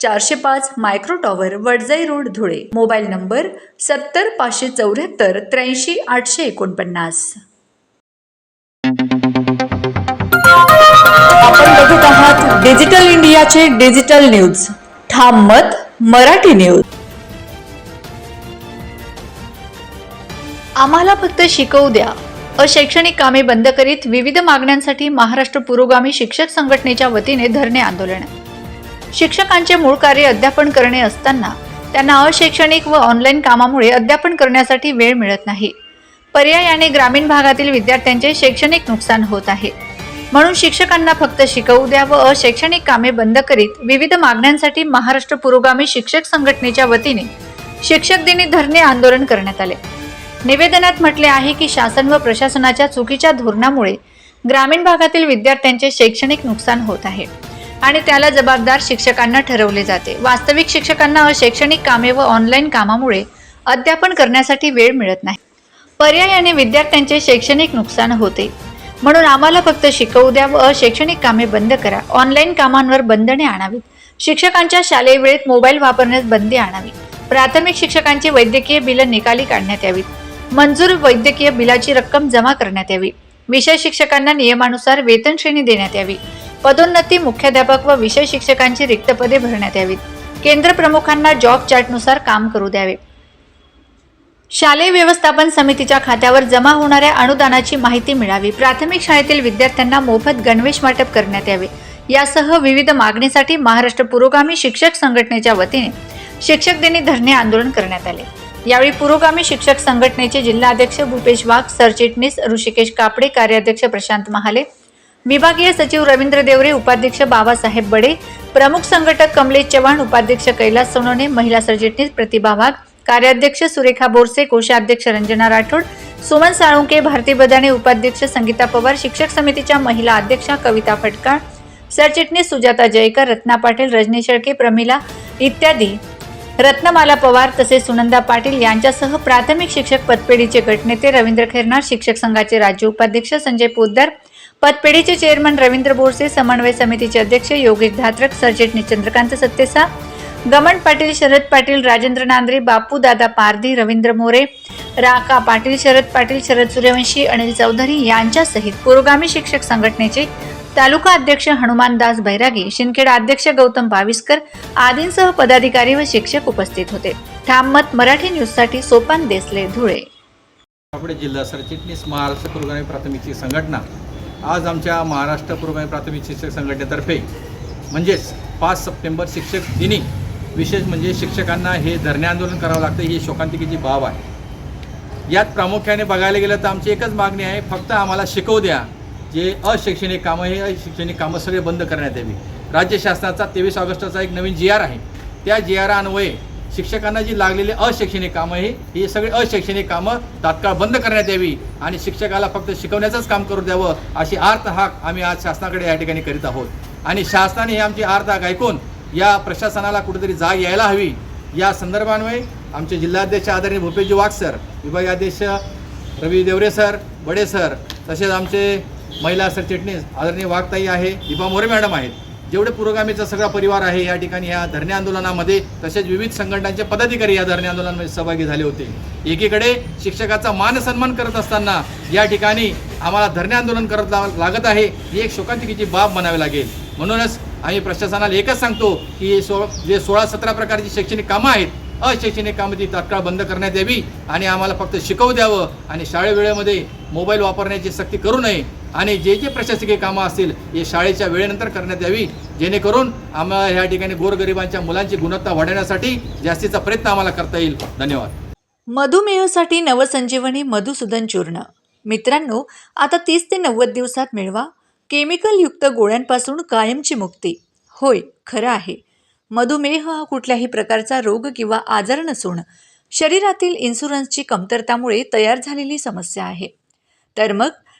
चारशे पाच micro tower Wadjai road Dhule. Mobile number सत्तर पाचशे चौऱ्याहत्तर त्र्याऐंशी आठशे एकोणपन्नास. आपण बघत आहात डिजिटल इंडियाचे डिजिटल न्यूज. ठाम मत मराठी न्यूज. आम्हाला फक्त शिकवू द्या. अशैक्षणिक कामे बंद करीत विविध मागण्यांसाठी महाराष्ट्र पुरोगामी शिक्षक संघटनेच्या वतीने धरणे आंदोलन. शिक्षकांचे मूळ कार्य अध्यापन करणे असताना त्यांना अशैक्षणिक व ऑनलाईन कामामुळे अध्यापन करण्यासाठी वेळ मिळत नाही. पर्यायाने ग्रामीण भागातील विद्यार्थ्यांचे शैक्षणिक नुकसान होत आहे. म्हणून शिक्षकांना फक्त शिकवू द्या व अशैक्षणिक कामे बंद करीत विविध मागण्यांसाठी महाराष्ट्र पुरोगामी शिक्षक संघटनेच्या वतीने शिक्षक दिनी धरणे आंदोलन करण्यात आले. निवेदनात म्हटले आहे की शासन व प्रशासनाच्या चुकीच्या धोरणामुळे ग्रामीण भागातील विद्यार्थ्यांचे शैक्षणिक नुकसान होत आहे. आणि त्याला जबाबदार शिक्षकांना ठरवले जाते. वास्तविक शिक्षकांना अशैक्षणिक कामे व ऑनलाईन कामामुळे अध्यापन करण्यासाठी वेळ मिळत नाही. पर्यायाने विद्यार्थ्यांचे शैक्षणिक नुकसान होते. म्हणून आम्हाला फक्त शिकवू द्या व अशैक्षणिक कामे बंद करा. ऑनलाईन कामांवर बंधने आणावीत. शिक्षकांच्या शालेय वेळेत मोबाईल वापरण्यास बंदी आणावी. प्राथमिक शिक्षकांची वैद्यकीय बिलं निकाली काढण्यात यावीत. मंजूर वैद्यकीय बिलाची रक्कम जमा करण्यात यावी. विषय शिक्षकांना नियमानुसार वेतन श्रेणी देण्यात यावी. पदोन्नती मुख्याध्यापक व विषय शिक्षकांची रिक्त पदे भरण्यात यावीत. केंद्र प्रमुखांना जॉब चार्टनुसार काम करू द्यावे. शालेय व्यवस्थापन समितीच्या खात्यावर जमा होणाऱ्या अनुदानाची माहिती मिळावी. प्राथमिक शाळेतील विद्यार्थ्यांना मोफत गणवेश वाटप करण्यात यावे. यासह विविध मागणीसाठी महाराष्ट्र पुरोगामी शिक्षक संघटनेच्या वतीने शिक्षक दिनी धरणे आंदोलन करण्यात आले. यावेळी पुरोगामी शिक्षक संघटनेचे जिल्हाध्यक्ष भूपेश वाघ सरचिटणीस ऋषिकेश कापडे कार्याध्यक्ष प्रशांत महाले विभागीय सचिव रवींद्र देवरे उपाध्यक्ष बाबासाहेब बडे प्रमुख संघटक कमलेश चव्हाण उपाध्यक्ष कैलास सोनवणे महिला सरचिटणीस प्रतिभा वाघ कार्याध्यक्ष सुरेखा बोरसे कोषाध्यक्ष रंजना राठोड सुमन साळुंके भारती बदाणे उपाध्यक्ष संगीता पवार शिक्षक समितीच्या महिला अध्यक्षा कविता फटकाळ सरचिटणीस सुजाता जयकर रत्ना पाटील रजनी शेळके प्रमिला इत्यादी. रत्नमाला पवार तसेच सुनंदा पाटील यांच्यासह प्राथमिक शिक्षक पतपेढीचे गटनेते रवींद्र खैरनार शिक्षक संघाचे राज्य उपाध्यक्ष संजय पोद्दार पतपेढीचे चेअरमन रवींद्र बोरसे समन्वय समितीचे अध्यक्ष योगेश धात्रक सरचिटणीस चंद्रकांत सत्तेसा गमन पाटील शरद पाटील राजेंद्र नांद्रे बापू दादा पारधी रवींद्र मोरे राका पाटील शरद पाटील शरद सूर्यवंशी अनिल चौधरी यांच्यासहित पुरोगामी शिक्षक संघटनेचे तालुका अध्यक्ष हनुमानदास बैरागी शिंदखेडा अध्यक्ष गौतम भाविस्कर आदींसह पदाधिकारी व शिक्षक उपस्थित होते. ठाम मत मराठी न्यूजसाठी सोपान देसले धुळे. जिल्हा सरचिटणीस महाराष्ट्र पुरोगामी प्राथमिक संघटना आज आमच्या महाराष्ट्र पुरोगामी प्राथमिक शिक्षक संघटनेतर्फे म्हणजेच पाच सप्टेंबर शिक्षक दिनी विशेष म्हणजे शिक्षकांना हे धरणे आंदोलन करावं लागतं ही शोकांतिकेची बाब आहे. यात प्रामुख्याने बघायला गेलं तर आमची एकच मागणी आहे फक्त आम्हाला शिकवू द्या. जे अशैक्षणिक कामं हे अशैक्षणिक कामं सगळे बंद करण्यात यावी. राज्य शासनाचा तेवीस ऑगस्टचा एक नवीन जी आर आहे. त्या जी आर अन्वये शिक्षकांना जी लागलेली अशैक्षणिक कामं आहे ही सगळी अशैक्षणिक कामं तात्काळ बंद करण्यात यावी आणि शिक्षकाला फक्त शिकवण्याचंच काम करू द्यावं अशी आर्त हाक आम्ही आज शासनाकडे या ठिकाणी करीत आहोत. आणि शासनाने ही आमची आर्त हाक ऐकून या प्रशासनाला कुठेतरी जाग यायला हवी. या संदर्भान्वये आमचे जिल्हाध्यक्ष आदरणीय भूपेशजी वाघ सर विभागीय अध्यक्ष रवी देवरे सर बडे सर तसेच आमचे महिला सरचिटणीस आदरणीय वाघताई आहे दीपा मोरे मॅडम आहेत. जेवढे पुरोगामीचा सगळा परिवार आहे या ठिकाणी या धरणे आंदोलनामध्ये तसेच विविध संघटनांचे पदाधिकारी या धरणे आंदोलनामध्ये सहभागी झाले होते. एकीकडे शिक्षकाचा मान सन्मान करत असताना या ठिकाणी आम्हाला धरणे आंदोलन करत लागत आहे ही एक शोकांतिकेची बाब म्हणावी लागेल. म्हणूनच आम्ही प्रशासनाला एकच सांगतो की हे सो जे सोळा सतरा प्रकारची शैक्षणिक कामं आहेत अशैक्षणिक कामं ती तात्काळ बंद करण्यात यावी आणि आम्हाला फक्त शिकवू द्यावं आणि शाळे वेळेमध्ये मोबाईल वापरण्याची सक्ती करू नये आणि जे जे प्रशासकीय कामं असतील हे शाळेच्या वेळेनंतर करण्यात यावी. जेणेकरून आम्हाला ह्या ठिकाणी गोरगरिबांच्या मुलांची गुणवत्ता वाढवण्यासाठी जास्तीचा प्रयत्न आम्हाला करता येईल. धन्यवाद. मधुमेहासाठी नवसंजीवनी मधुसूदन चूर्ण. मित्रांनो आता तीस ते नव्वद दिवसात मिळवा. केमिकलयुक्त गोळ्यांपासून कायमची मुक्ती. होय खरं आहे. मधुमेह हा कुठल्याही प्रकारचा रोग किंवा आजार नसून शरीरातील इन्शुरन्सची कमतरतामुळे तयार झालेली समस्या आहे. तर मग